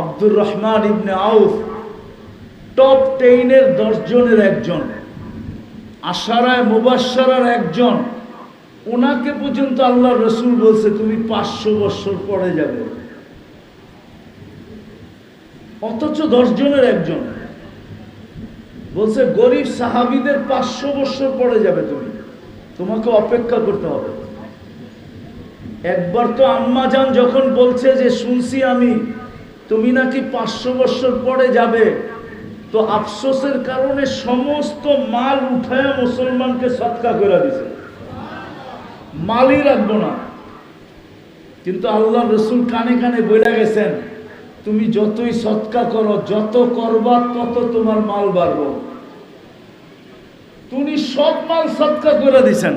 Abdur Rahman ibn Awf top টেইনের দশজনের একজন, আশারায় মুবাসারার একজন। ওনাকে পর্যন্ত আল্লাহ রসুল বলছে, তুমি পাঁচশো বছর পরে যাবে। অথচ দশজনের একজন। বলছে, গরিব সাহাবিদের পাঁচশো বছর পরে যাবে তুমি। তোমাকে অপেক্ষা করতে হবে। একবার তো আম্মা যান যখন বলছে যে, শুনছি আমি তুমি নাকি পাঁচশো বছর পরে যাবে। তো আফসোসের কারণে সমস্ত মাল উঠায় মুসলমানকে সৎকা করে দিছে। মালই রাখব না। কিন্তু আল্লাহ রসুল কানে কানে বলে গেছেন, তুমি যতই সৎকা করো, যত করবা, তত তোমার মাল বাড়বো। তুমি সব মাল সৎকা করে দিছেন।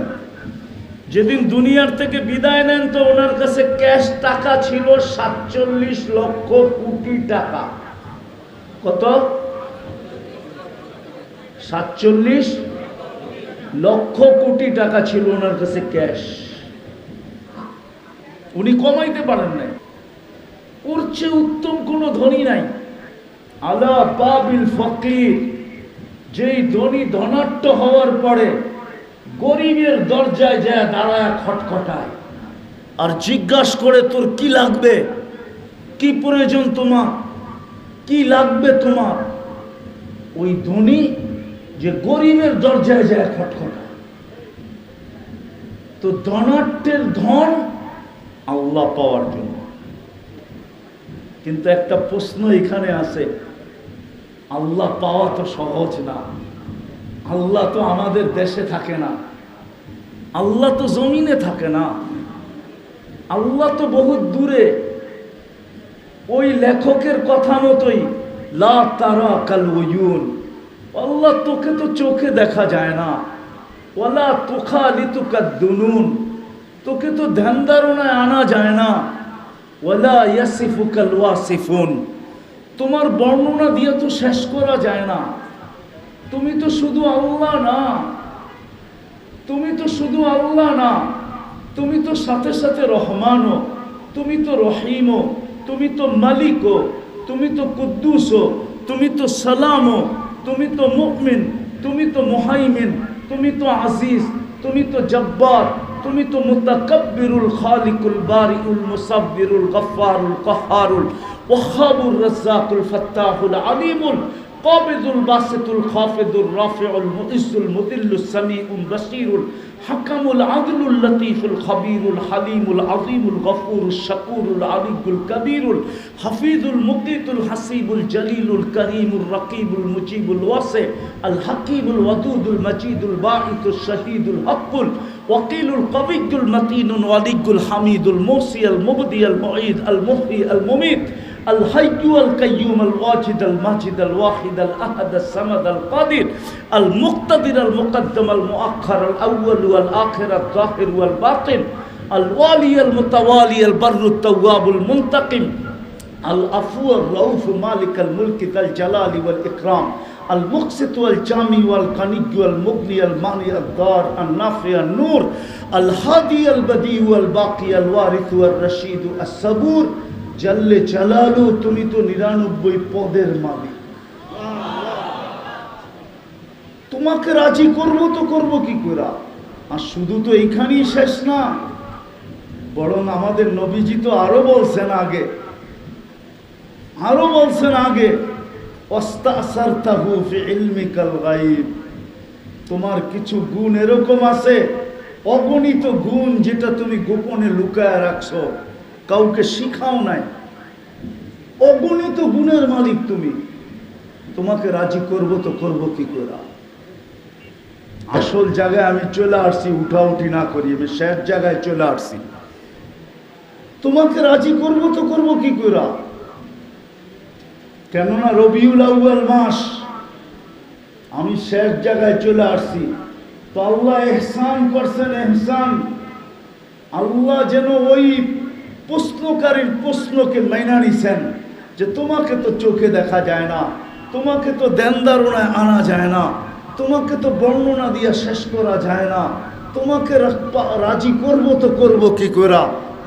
যেদিন দুনিয়ার থেকে বিদায় নেন, তো ওনার কাছে ক্যাশ টাকা ছিল সাতচল্লিশ লক্ষ কোটি টাকা। কত? সাতচল্লিশ লক্ষ কোটি টাকা ছিল ওনার কাছে ক্যাশ। উনি কমাইতে পারেন নাই। ওর চেয়ে উত্তম কোনো ধনী নাই। আলা বাবিল ফকির, যেই ধনী ধনাট্য হওয়ার পরে গরিবের দরজায় যায়, দাঁড়ায়, খটখটায়। আর জিজ্ঞাসা করে, তোর কি লাগবে? কি প্রয়োজন তোমার? কি লাগবে তোমার? ওই ধনী যে গরিবের দরজায় যায়, খটখটায়। তো ধনাট্যের ধন আল্লাহ পাওয়ার জন্য। কিন্তু একটা প্রশ্ন এখানে আছে, আল্লাহ পাওয়া তো সহজ না। আল্লাহ তো আমাদের দেশে থাকে না। আল্লাহ তো জমিনে থাকে না। আল্লাহ তো বহুত দূরে। ওই লেখকের কথা মতোই, লা তারা কাল ওয়ুন আল্লাহ তোকে তো চোখে দেখা যায় না। ওলা তোখা লিতুকা দুনুন। তোকে তো ধ্যান ধারণায় আনা যায় না। ওলা ইয়াসিফুকাল ওয়াসিফুন। তোমার বর্ণনা দিয়ে তো শেষ করা যায় না। তুমি তো শুধু আল্লাহ না। তুমি তো শুধু আল্লাহ না তুমি তো সাথে সাথে রহমানও তুমি তো রহিমও তুমি তো মালিকও তুমি তো কুদ্দুসও তুমি তো সালামও তুমি তো মুমিন তুমি তো মুহাইমিন তুমি তো আজিজ তুমি তো জব্বার তুমি তো মুতাকাব্বিরুল খালিকুল বারিউল মুসাব্বিরুল গফফারুল কাহ্হারুল ওয়াহাবুর রাজ্জাকুল ফাত্তাহুল আলিমুল কবেদুল বাসেতুল খফেদুল রফেউল মুইসুল মুদিল্লুল সামিউল বাসিরুল হাকামুল আদলুল লতিফুল খবিরুল হালিমুল আজিমুল গফুর শাকুরুল আলিকুল কবিরুল হাফিজুল মুকিতুল হাসিবুল জলিলুল করিমুল রকিবুল মুজিবুল ওয়াসে আল হাকিমুল ওয়াদুদুল মজিদুল বাঈতুল শহীদুল হকুল ওয়াকিলুল কবিকুল মতিনুল ওয়ালিকুল হামিদুল মোসি আল মুবদি আল মুঈদ আল মুহি আল মুমিত الحي القيوم الواجد الماجد الواحد الأحد الصمد القادر المقتدر المقدم المؤخر الأول والآخر الظاهر والباطن الوالي المتوالي البر التواب المنتقم العفو الرؤوف مالك الملك ذا الجلال والإكرام المقسط والجامي والغني والمغني المانع الدار النافع النور الهادي البديع والباقي الوارث والرشيد الصبور জাল্লে চালালু, তুমি তো নিরানব্বই পদের মালিক। তোমাকে রাজি করব তো করব কি করে? আর শুধু তো এইখানেই শেষ না, বরং আমাদের নবীজি তো আরও বলছেন আগে, আরও বলছেন আগে তোমার কিছু গুণ এরকম আছে, অগণিত গুণ যেটা তুমি গোপনে লুকায় রাখছো। কাউকে শিখাও নাই। অগণিত গুণের মালিক তুমি। তোমাকে রাজি করব তো করব কি করে? আসল জায়গায় আমি চলে আসছি, উঠা উঠি না করি, আমি শেষ জায়গায় চলে আসছি। তোমাকে রাজি করব তো করব কি করে? কেননা রবিউল আউয়াল মাস, আমি শেষ জায়গায় চলে আসছি। তো আল্লাহ এহসান করছেন, এহসান। আল্লাহ যেন ওই প্রশ্নকারীর প্রশ্নকে মাইনা নিছেন যে তোমাকে তো চোখে দেখা যায় না, তোমাকে তো দেন ধারণায় আনা যায় না, তোমাকে তো বর্ণনা দিয়ে শেষ করা যায় না, তোমাকে রাজি করব তো করব কি করা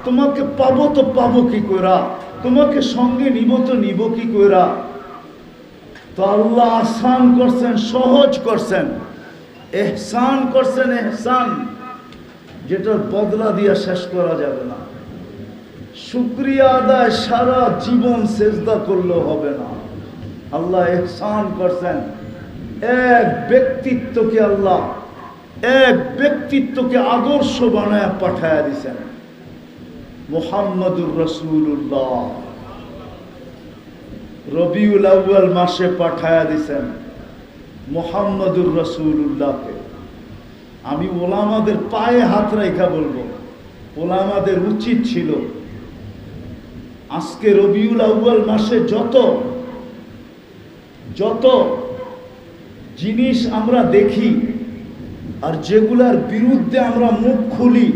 তোমাকে পাবো তো পাবো কি করা তোমাকে সঙ্গে নিব তো নিব কি কইরা। তো আল্লাহ আসান করছেন, সহজ করছেন, এহসান করছেন, এহসান, যেটার বদলা দিয়া শেষ করা যাবে না। শুক্রিয়া আদায় সারা জীবন সেজদা করলেও হবে না। আল্লাহ এহসান করছেন। এক ব্যক্তিত্বকে আল্লাহ, এক ব্যক্তিত্বকে আদর্শ বানায় পাঠায় দিছেন। মোহাম্মদুর রসুল্লাহ রবিউল আউ্য়াল মাসে পাঠায়া দিছেন মোহাম্মদুর রসুল্লাহকে আমি ওলামাদের পায়ে হাত রেখা বলব। ওলামাদের উচিত ছিল আজকে রবিউল আউ্য়াল মাসে যত যত জিনিস আমরা দেখি আর যেগুলার বিরুদ্ধে আমরা মুখ খুলি,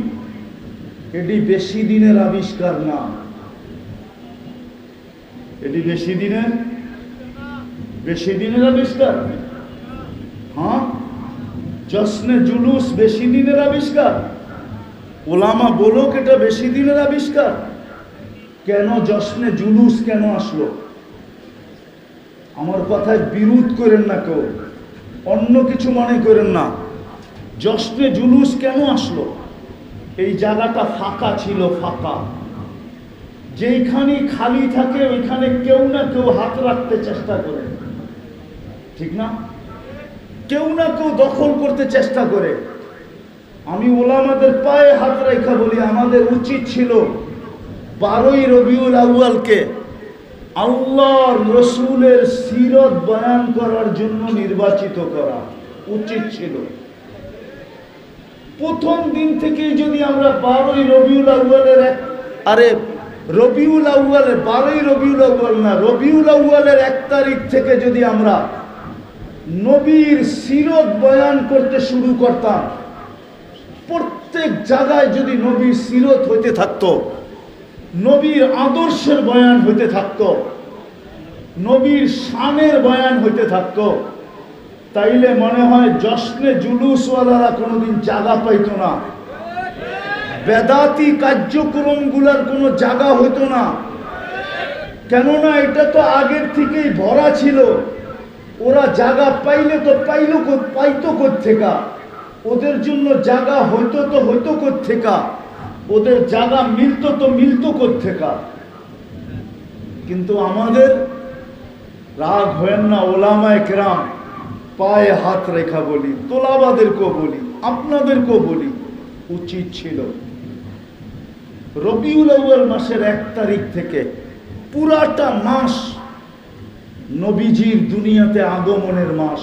এটি বেশি দিনের আবিষ্কার না। এটি বেশি দিনের বেশি দিনের আবিষ্কার? হ্যাঁ? জশ্নে জুলুস বেশি দিনের আবিষ্কার? ওলামা বলুক এটা বেশি দিনের আবিষ্কার? কেন জশ্নে জুলুস কেন আসলো? আমার কথায় বিরোধ করেন না কেউ, অন্য কিছু মনে করেন না। জশ্নে জুলুস কেন আসলো? এই জায়গাটা ফাঁকা ছিল, ফাঁকা। যেইখানে খালি থাকে, ওইখানে কেউ না কেউ হাত রাখতে চেষ্টা করে। ঠিক না? কেউ না কেউ দখল করতে চেষ্টা করে। আমি ওলামাদের পায়ে হাত রেখা বলি, আমাদের উচিত ছিল বারোই রবিউল আউয়ালকে আল্লাহর রসুলের সিরত বয়ান করার জন্য নির্বাচিত করা উচিত ছিল। প্রথম দিন থেকেই যদি আমরা বারোই রবিউল আউ্বালের এক আরে, রবিউল আউ্বালের বারোই রবিউল আউ্বাল না, রবিউল আউ্বালের এক তারিখ থেকে যদি আমরা নবীর সিরত বয়ান করতে শুরু করতাম, প্রত্যেক জায়গায় যদি নবীর সিরত হইতে থাকতো নবীর আদর্শের বয়ান হইতে থাকতো। নবীর শানের বয়ান হইতে থাকতো। তাইলে মনে হয় জশ্নে জুলুসওয়ালারা কোনোদিন জায়গা পাইতো না। বেদাতি কার্যক্রমগুলার কোনো জায়গা হইতো না। কেননা এটা তো আগের থেকেই ভরা ছিল। ওরা জায়গা পাইলে তো পাইল পাইতো কোথেকা ওদের জন্য জায়গা হইতো তো হইতো কোথেকা ওদের জায়গা মিলতো তো মিলতো কোথেকা কিন্তু আমাদের রাগ হয় না ওলামায় কেরাম, পায়ে হাত রেখা বলি, তোলাবাদেরকেও বলি, আপনাদেরকেও বলি, উচিত ছিল। রবিউল আউয়াল মাসের এক তারিখ থেকে পুরাটা মাস নবীজির দুনিয়াতে আগমনের মাস,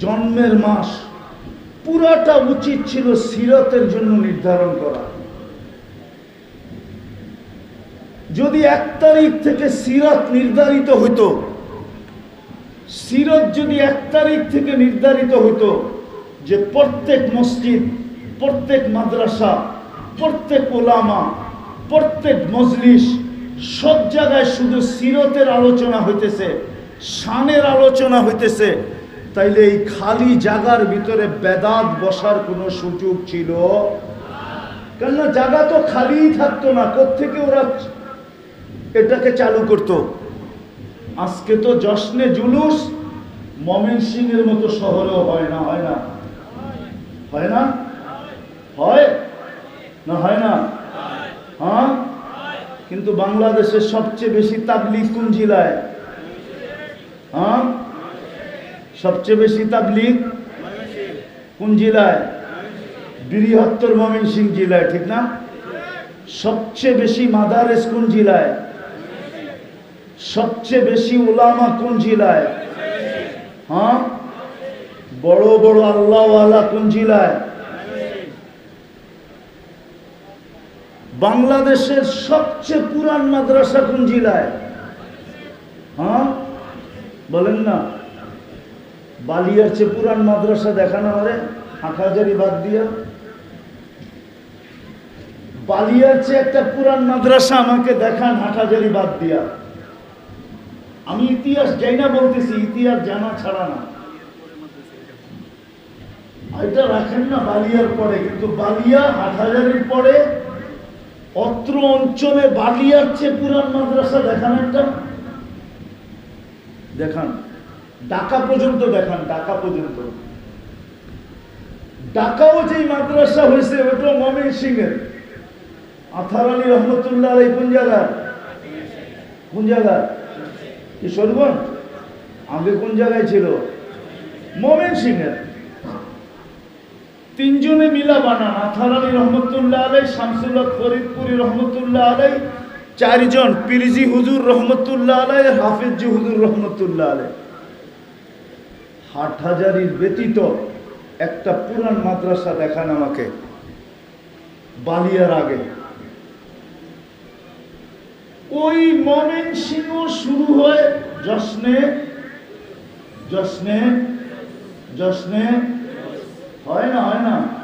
জন্মের মাস পুরাটা উচিত ছিল সিরতের জন্য নির্ধারণ করা। যদি এক তারিখ থেকে সিরত নির্ধারিত হইতো, সিরত যদি এক তারিখ থেকে নির্ধারিত হতো যে প্রত্যেক মসজিদ, প্রত্যেক মাদ্রাসা, প্রত্যেক ওলামা প্রত্যেক মজলিস সব জায়গায় শুধু সিরতের আলোচনা হইতেছে, শানের আলোচনা হইতেছে তাইলে এই খালি জায়গার ভিতরে বেদাত বসার কোনো সুযোগ ছিল? কেননা জায়গা তো খালিই থাকতো না কোথেকে ওরা এটাকে চালু করতো? আজকে তো জশ্নে জুলুস, মমিন সিং এর মতো শহরেও হয় না হয় না? হয় না? হয়? না হয় না? হ্যাঁ? কিন্তু বাংলাদেশের সবচেয়ে বেশি তাবলিগ কোন জেলায়? হ্যাঁ? সবচেয়ে বেশি তাবলিগ কোন জেলায়? বৃহত্তর ময়মনসিং জেলায়, ঠিক না? সবচেয়ে বেশি মাদারেস কোন জেলায়? সবচেয়ে বেশি ওলামা কোন জেলায়? হ্যাঁ? বড় বড় আল্লাহওয়ালা কোন জেলায়? বাংলাদেশের সবচেয়ে পুরান মাদ্রাসা কোন জেলায়? হ্যাঁ? বলেন না। বালিয়ার চেয়ে পুরান মাদ্রাসা দেখানো হবে হাটহাজারি বাদ দিয়া। বালিয়ার চেয়ে একটা পুরান মাদ্রাসা আমাকে দেখান, হাটহাজারি বাদ দিয়া। আমি ইতিহাস যাই না বলতেছি, ইতিহাস জানা ছাড়া না। এটা রাখেন না বালিয়ার পরে, কিন্তু বালিয়া হাটহাজারির পরে অত্র অঞ্চলে বালিয়ার চেয়ে পুরান মাদ্রাসা দেখান একটা। দেখান। ঢাকা পর্যন্ত দেখান, ঢাকা পর্যন্ত। ঢাকাও যেই মাদ্রাসা হয়েছে ওটা মমিন সিং এর আথার আলী রহমতুল্লাহ আলাই কোন জায়গায় কোন জায়গায় কিশোরগঞ্জ। আগে কোন জায়গায় ছিল? মমিন সিং এর তিনজনে মিলা বানান, আথার আলী রহমতুল্লাহ আলাই, শামসুল্লাহ ফরিদপুরি রহমতুল্লাহ আলাই, চারজন পিরিজি হুজুর রহমতুল্লাহ আলাই, হাফিজি হুজুর রহমতুল্লাহ আলাই। হাটহাজারির ব্যতীত একটা পুরান মাদ্রাসা দেখান আমাকে, বালিয়ার আগে। ওই মমেন সিংহ শুরু হয়ে যশ্নে যশ্নে যশ্নে। হয় না হয় না।